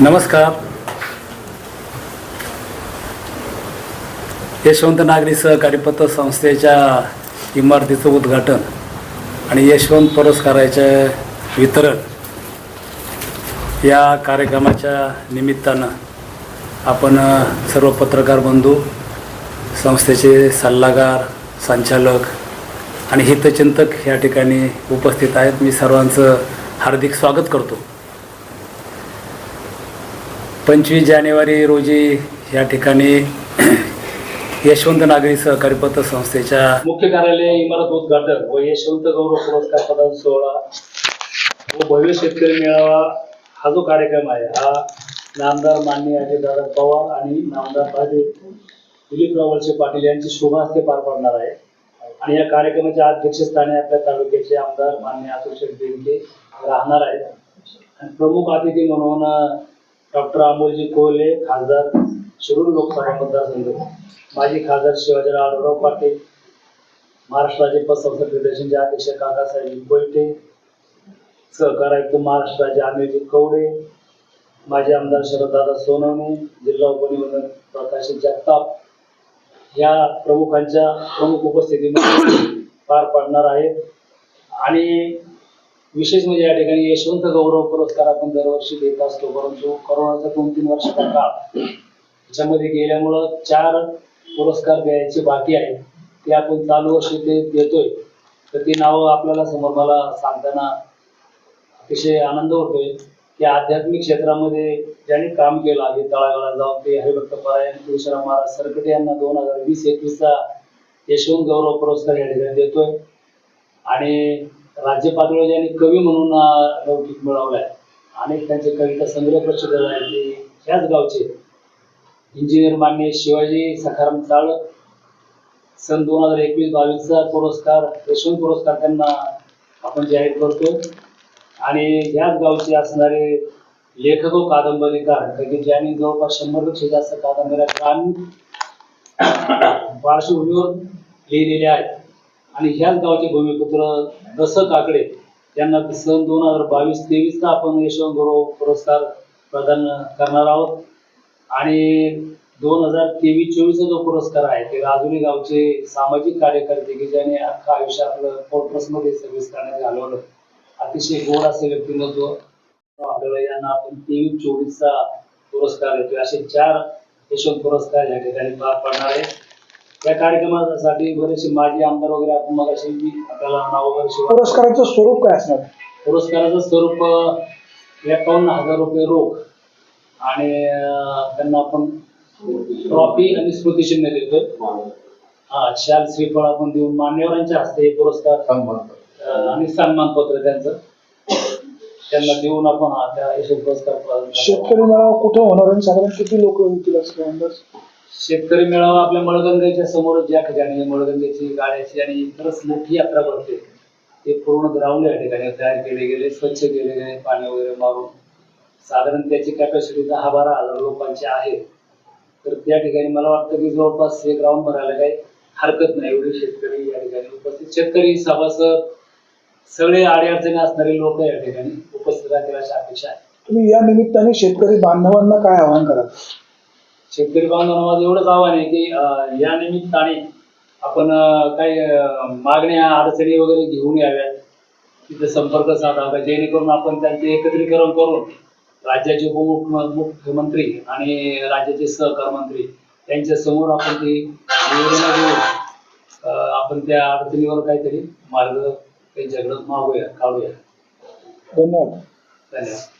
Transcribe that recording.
नमस्कार. यशवंत नागरी सहकारी पत्र संस्थेच्या इमारतीचं उद्घाटन आणि यशवंत पुरस्काराचे वितरण या कार्यक्रमाच्या निमित्तानं आपण सर्व पत्रकार बंधू संस्थेचे सल्लागार संचालक आणि हितचिंतक या ठिकाणी उपस्थित आहेत. मी सर्वांचं हार्दिक स्वागत करतो. पंचवीस जानेवारी रोजी या ठिकाणी यशवंत नागरी सहकारी पत्र संस्थेच्या मुख्य कार्यालय इमारत उद्घाटन व यशवंत गौरव पुरस्कार प्रदान सोहळा व भव्य शेतकरी मेळावा. हा जो कार्यक्रम आहे हा नामदार माननीय अजितदादा पवार आणि नामदार पाटील दिलीपराव वळसे पाटील यांची शोभा हस्ते पार पडणार आहे. आणि या कार्यक्रमाच्या अध्यक्षस्थानी आपल्या तालुक्याचे आमदार मान्य अतुल शेठ राहणार आहेत. आणि प्रमुख अतिथी म्हणून डॉक्टर अमोलजी कोहले खासदार शिरूर लोकसभा मतदारसंघ माजी खासदार शिवाजीराव आढळराव पाटील महाराष्ट्र राज्य पतसंस्था फेडरेशनचे अध्यक्ष काकासाहेब कोयटे सहकार आयुक्त महाराष्ट्र राज्य अनिलजी कवडे माजी आमदार शरददादा सोनवणे जिल्हा उपनिबंधक प्रकाश जगताप या प्रमुखांच्या प्रमुख उपस्थितीमध्ये पार पडणार आहेत. आणि विशेष म्हणजे या ठिकाणी यशवंत गौरव पुरस्कार आपण दरवर्षी देत असतो परंतु करोनाचा दोन तीन वर्षाचा काळ याच्यामध्ये गेल्यामुळं चार पुरस्कार द्यायचे बाकी आहेत. ते आपण चालू वर्षी ते देतोय. तर ती नावं आपल्याला समोर मला सांगताना अतिशय आनंद होतोय. त्या आध्यात्मिक क्षेत्रामध्ये ज्यांनी काम केलं आहे तळागाळात जाऊन ते हरिभक्त परायण तुळशीराम महाराज सरकटे यांना दोन हजार वीस एकवीसचा यशवंत गौरव पुरस्कार या ठिकाणी देतोय. आणि राज्य पातळीवर ज्यांनी कवी म्हणून लौकिक मिळवलाय अनेक त्यांचे कविता संग्रह प्रसिद्ध झाले ते ह्याच गावचे इंजिनियर मान्य शिवाजी सखाराम चाळ सन दोन हजार एकवीस बावीसचा पुरस्कार यशवंत पुरस्कार त्यांना आपण जाहीर करतो आणि ह्याच गावचे असणारे लेखक व कादंबरीकार की म्हणजे ज्यांनी जवळपास शंभरपेक्षा जास्त कादंबऱ्या ग्रामीण पार्श्वभूमीवर लिहिलेल्या आहेत. आणि ह्याच गावचे भूमिपुत्र दस काकडे यांना सन दोन हजार बावीस तेवीसचा आपण यशवंत गौरव पुरस्कार प्रदान करणार आहोत. आणि दोन हजार तेवीस चोवीसचा जो पुरस्कार आहे ते राजुरी गावचे सामाजिक कार्यकर्ते की ज्याने अख्खा आयुष्य आपलं कोर्टमध्ये सर्व्हिस करण्यात घालवलं. अतिशय गोड असं व्यक्तिमत्व आढळलं यांना आपण तेवीस चोवीसचा पुरस्कार देतोय. असे चार यशवंत पुरस्कार या ठिकाणी पार पडणार आहे या कार्यक्रमासाठी बरेचसे माजी आमदार वगैरे आपण मग असे आपल्याला नाव वगैरे पुरस्काराचं स्वरूप काय असणार? पुरस्काराचं स्वरूप एकावन्न हजार रुपये रोख आणि त्यांना आपण ट्रॉफी आणि स्मृतिचिन्ह देतोय. हा शाल श्रीफळ आपण देऊन मान्यवरांच्या हस्ते हे पुरस्कार आणि सन्मानपत्र त्यांचं. त्यांना देऊन आपण हा त्या यशवंत पुरस्कार प्रदान करतो. शेतकरी मेळावा कुठं होणार आणि साधारण किती लोक येतील असं अंदाज? शेतकरी मेळावा आपल्या मळगंगेच्या समोर ज्या ठिकाणी मळगंगेची गाड्याची आणि इतरच मोठी यात्रा भरते. ते पूर्ण ग्राउंड या ठिकाणी तयार केले गेले स्वच्छ केले गेले पाणी वगैरे मारून. साधारण त्याची कॅपॅसिटी दहा बारा हजार लोकांची आहे. तर त्या ठिकाणी मला वाटतं की जवळपास हे ग्राउंड भरायला काही हरकत नाही. एवढे शेतकरी या ठिकाणी उपस्थित. शेतकरी सभासद सगळे अडीअडचणी असणारे लोक या ठिकाणी उपस्थित राहतील अशी अपेक्षा आहे. तुम्ही या निमित्ताने शेतकरी बांधवांना काय आवाहन कराल? शेतकरी बांधवांना माझं एवढंच आव्हान आहे की अं, या निमित्ताने आपण अं, काही अं, मागण्या अडचणी वगैरे घेऊन याव्यात. तिथे संपर्क साधावा जेणेकरून आपण त्यांचे एकत्रीकरण करून राज्याचे उपमुख मुख्यमंत्री आणि राज्याचे सहकार मंत्री त्यांच्यासमोर आपण ती निवेदनं देऊन अं, आपण त्या अडचणीवर काहीतरी मार्ग त्यांच्याकडे मागूया काढूया धन्यवाद धन्यवाद